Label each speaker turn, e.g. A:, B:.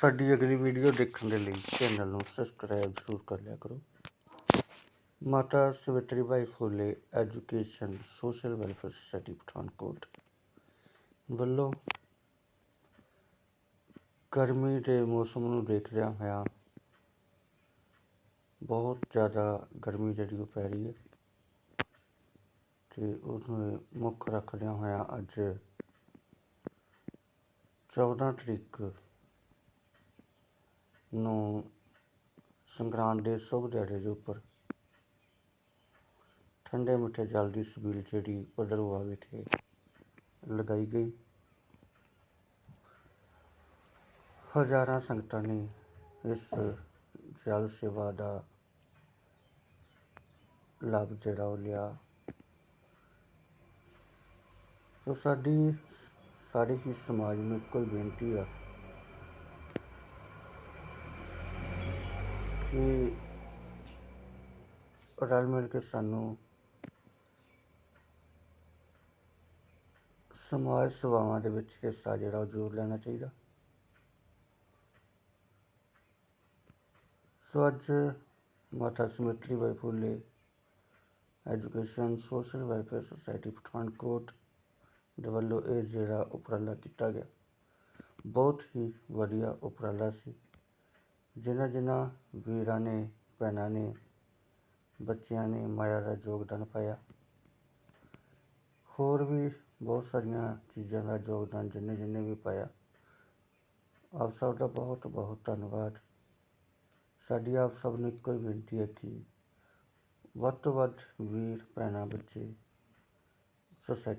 A: ਸਾਡੀ ਅਗਲੀ ਵੀਡੀਓ ਦੇਖਣ ਦੇ ਲਈ ਚੈਨਲ ਨੂੰ ਸਬਸਕ੍ਰਾਈਬ ਜ਼ਰੂਰ ਕਰ ਲਿਆ ਕਰੋ। Mata Savitri Bai Phule education social welfare society Pathankot. ਵੱਲੋਂ ਗਰਮੀ ਦੇ ਮੌਸਮ ਨੂੰ ਦੇਖਦਿਆਂ ਹੋਇਆਂ ਬਹੁਤ ਜ਼ਿਆਦਾ ਗਰਮੀ ਜਿਹੜੀ ਉਹ ਪੈ ਰਹੀ ਹੈ ਤੇ ਉਹਨੂੰ ਮੁੱਖ ਰੱਖਦਿਆਂ ਹੋਇਆਂ ਅੱਜ 14 ਤਰੀਕ ਨੂੰ ਸੰਗਰਾਂਦ ਦੇ ਸ਼ੁਭ ਦਿਹਾੜੇ ਦੇ ਉੱਪਰ ਠੰਡੇ ਮਿੱਠੇ ਜਲ ਦੀ ਸਬੀਲ ਜਿਹੜੀ ਭਦਰਵਾ ਵਿਖੇ ਲਗਾਈ ਗਈ। ਹਜ਼ਾਰਾਂ ਸੰਗਤਾਂ ਨੇ ਇਸ ਜਲ ਸੇਵਾ ਦਾ ਲਾਭ ਜਿਹੜਾ ਉਹ ਲਿਆ। ਸੋ ਸਾਡੀ ਸਾਰੇ ਹੀ ਸਮਾਜ ਨੂੰ ਇੱਕੋ ਹੀ ਬੇਨਤੀ ਆ ਕਿ ਰਲ ਮਿਲ ਕੇ ਸਾਨੂੰ ਸਮਾਜ ਸੇਵਾਵਾਂ ਦੇ ਵਿੱਚ ਹਿੱਸਾ ਜਿਹੜਾ ਉਹ ਜ਼ਰੂਰ ਲੈਣਾ ਚਾਹੀਦਾ। ਸੋ ਅੱਜ Mata Sumitri Bai Phule education, social welfare society, Pathankot ਦੇ ਵੱਲੋਂ ਇਹ ਜਿਹੜਾ ਉਪਰਾਲਾ ਕੀਤਾ ਗਿਆ। ਬਹੁਤ ਹੀ ਵਧੀਆ ਉਪਰਾਲਾ ਸੀ। ਜਿਨ੍ਹਾਂ ਜਿਨ੍ਹਾਂ ਵੀਰਾਂ ਨੇ ਭੈਣਾਂ ਨੇ ਬੱਚਿਆਂ ਨੇ ਮਾਇਆ ਦਾ ਯੋਗਦਾਨ ਪਾਇਆ ਹੋਰ ਵੀ ਬਹੁਤ ਸਾਰੀਆਂ ਚੀਜ਼ਾਂ ਦਾ ਯੋਗਦਾਨ ਜਿੰਨੇ ਜਿੰਨੇ ਵੀ ਪਾਇਆ ਆਪ ਸਭ ਦਾ ਬਹੁਤ ਬਹੁਤ ਧੰਨਵਾਦ ਸਾਡੀ ਆਪ ਸਭ ਨੂੰ ਇੱਕੋ ਹੀ ਬੇਨਤੀ ਹੈ ਕਿ ਵੱਧ ਤੋਂ ਵੱਧ ਵੀਰ ਭੈਣਾਂ ਬੱਚੇ ਸੁਸਾਇਟੀ